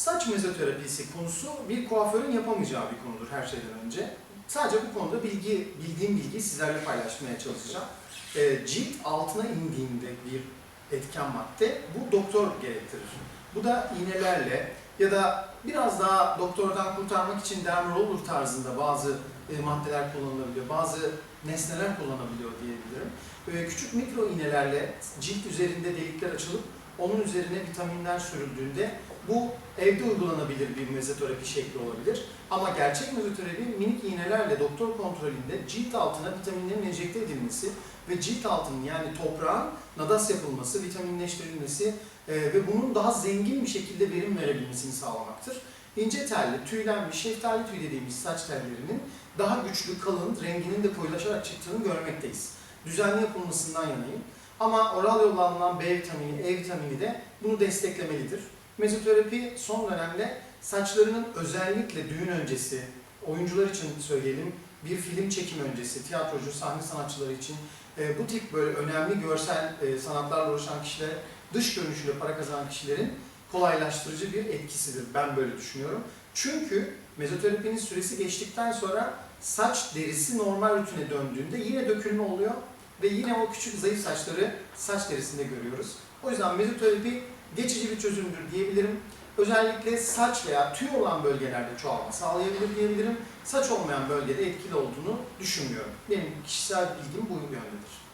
Saç mezoterapisi konusu bir kuaförün yapamayacağı bir konudur her şeyden önce. Sadece bu konuda bilgi, bildiğim bilgiyi sizlerle paylaşmaya çalışacağım. Ee, cilt altına indiğinde bir etken madde bu doktor gerektirir. Bu da iğnelerle ya da biraz daha doktordan kurtarmak için dermroller tarzında bazı e, maddeler kullanılabiliyor, bazı nesneler kullanabiliyor diyebilirim. Böyle küçük mikro iğnelerle cilt üzerinde delikler açılıp onun üzerine vitaminler sürüldüğünde bu evde uygulanabilir bir mezoterapi şekli olabilir. Ama gerçek mezoterapi minik iğnelerle doktor kontrolünde cilt altına vitaminlerin enjekte edilmesi ve cilt altının yani toprağın nadas yapılması, vitaminleştirilmesi e, ve bunun daha zengin bir şekilde verim verebilmesini sağlamaktır. İnce telli, tüylenmiş, şeftali tüy dediğimiz saç tellerinin daha güçlü, kalın, renginin de koyulaşarak çıktığını görmekteyiz. Düzenli yapılmasından yanayım. Ama oral yolla alınan B vitamini, E vitamini de bunu desteklemelidir. Mezoterapi son dönemde saçlarının özellikle düğün öncesi, oyuncular için söyleyelim, bir film çekim öncesi, tiyatrocu, sahne sanatçıları için e, bu tip böyle önemli görsel e, sanatlarla uğraşan kişiler, dış görünüşüyle para kazanan kişilerin kolaylaştırıcı bir etkisidir. Ben böyle düşünüyorum. Çünkü mezoterapinin süresi geçtikten sonra saç derisi normal rutine döndüğünde yine dökülme oluyor ve yine o küçük zayıf saçları saç derisinde görüyoruz. O yüzden mezoterapi geçici bir çözümdür diyebilirim. Özellikle saç veya tüy olan bölgelerde çoğalma sağlayabilir diyebilirim. Saç olmayan bölgede etkili olduğunu düşünmüyorum. Benim kişisel bilgim bu yöndedir.